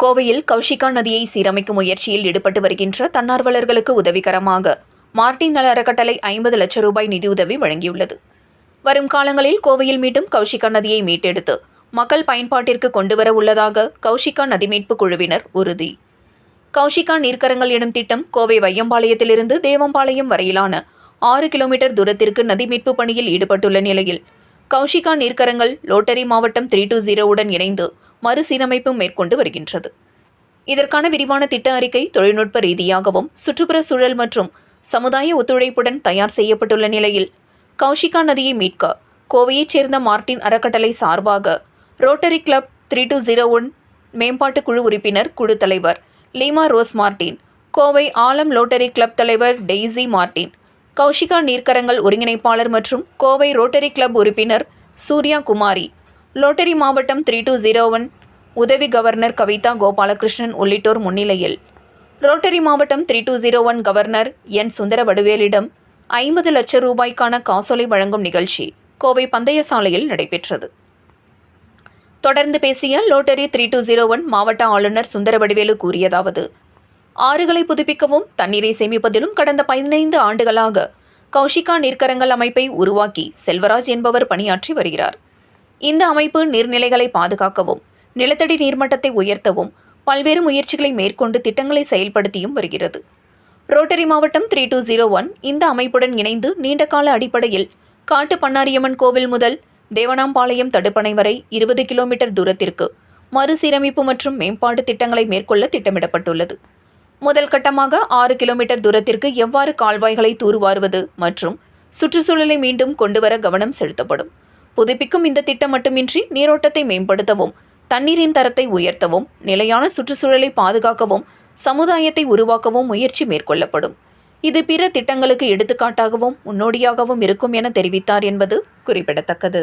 கோவையில் கௌஷிகா நதியை சீரமைக்கும் முயற்சியில் ஈடுபட்டு வருகின்ற தன்னார்வலர்களுக்கு உதவிகரமாக மார்டின் நல அறக்கட்டளை ஐம்பது லட்சம் ரூபாய் நிதியுதவி வழங்கியுள்ளது. வரும் காலங்களில் கோவையில் மீண்டும் கௌஷிகா நதியை மீட்டெடுத்து மக்கள் பயன்பாட்டிற்கு கொண்டுவர உள்ளதாக கௌஷிகா நதி மீட்பு குழுவினர் உறுதி. கௌஷிகா நீர்க்கரங்கள் எனும் திட்டம் கோவை வையம்பாளையத்திலிருந்து தேவம்பாளையம் வரையிலான ஆறு கிலோமீட்டர் தூரத்திற்கு நதி மீட்பு பணியில் ஈடுபட்டுள்ள நிலையில் கௌஷிகா நீர்க்கரங்கள் லோட்டரி மாவட்டம் த்ரீ டூ ஜீரோவுடன் இணைந்து மறுசீரமைப்பு மேற்கொண்டு வருகின்றது. இதற்கான விரிவான திட்ட அறிக்கை தொழில்நுட்ப ரீதியாகவும் சுற்றுப்புற சூழல் மற்றும் சமுதாய ஒத்துழைப்புடன் தயார் செய்யப்பட்டுள்ள நிலையில் கௌஷிகா நதியை மீட்க கோவையைச் சேர்ந்த மார்ட்டின் அறக்கட்டளை சார்பாக Rotary club three two zero one மேம்பாட்டு குழு உறுப்பினர் குழு தலைவர் Lima Rose Martin Kovai Alam Rotary club தலைவர் டெய்ஸி மார்ட்டின் கௌஷிகா நீர்க்கரங்கள் ஒருங்கிணைப்பாளர் மற்றும் கோவை ரோட்டரி கிளப் உறுப்பினர் சூர்யா குமாரி லோட்டரி மாவட்டம் த்ரீ டூ ஜீரோ ஒன் உதவி கவர்னர் கவிதா கோபாலகிருஷ்ணன் உள்ளிட்டோர் முன்னிலையில். ரோட்டரி மாவட்டம் three two zero one governor N. Sundara வடுவேலிடம் ஐம்பது லட்சம் ரூபாய்க்கான காசோலை வழங்கும் நிகழ்ச்சி கோவை பந்தய சாலையில் நடைபெற்றது. தொடர்ந்து பேசிய rotary three two zero one மாவட்ட ஆளுநர் சுந்தர வடிவேலு கூறியதாவது ஆறுகளை புதுப்பிக்கவும் தண்ணீரை சேமிப்பதிலும் கடந்த பதினைந்து ஆண்டுகளாக கௌஷிகா நீர்க்கரங்கள் அமைப்பை உருவாக்கி செல்வராஜ் என்பவர் பணியாற்றி வருகிறார். இந்த அமைப்பு நீர்நிலைகளை பாதுகாக்கவும் நிலத்தடி நீர்மட்டத்தை உயர்த்தவும் பல்வேறு முயற்சிகளை மேற்கொண்டு திட்டங்களை செயல்படுத்தியும் வருகிறது. ரோட்டரி மாவட்டம் த்ரீ டூ ஜீரோ ஒன் இந்த அமைப்புடன் இணைந்து நீண்டகால அடிப்படையில் காட்டு பண்ணாரியம்மன் கோவில் முதல் தேவனாம்பாளையம் தடுப்பணை வரை இருபது கிலோமீட்டர் தூரத்திற்கு மறுசீரமைப்பு மற்றும் மேம்பாட்டு திட்டங்களை மேற்கொள்ள திட்டமிடப்பட்டுள்ளது. முதல் கட்டமாக ஆறு கிலோமீட்டர் தூரத்திற்கு எவ்வாறு கால்வாய்களை தூர்வாருவது மற்றும் சுற்றுச்சூழலை மீண்டும் கொண்டுவர கவனம் செலுத்தப்படும். புதுப்பிக்கும் இந்த திட்டம் மட்டுமின்றி நீரோட்டத்தை மேம்படுத்தவும் தண்ணீரின் தரத்தை உயர்த்தவும் நிலையான சுற்றுச்சூழலை பாதுகாக்கவும் சமுதாயத்தை உருவாக்கவும் முயற்சி மேற்கொள்ளப்படும். இது பிற திட்டங்களுக்கு எடுத்துக்காட்டாகவும் முன்னோடியாகவும் இருக்கும் என தெரிவித்தார் என்பது குறிப்பிடத்தக்கது.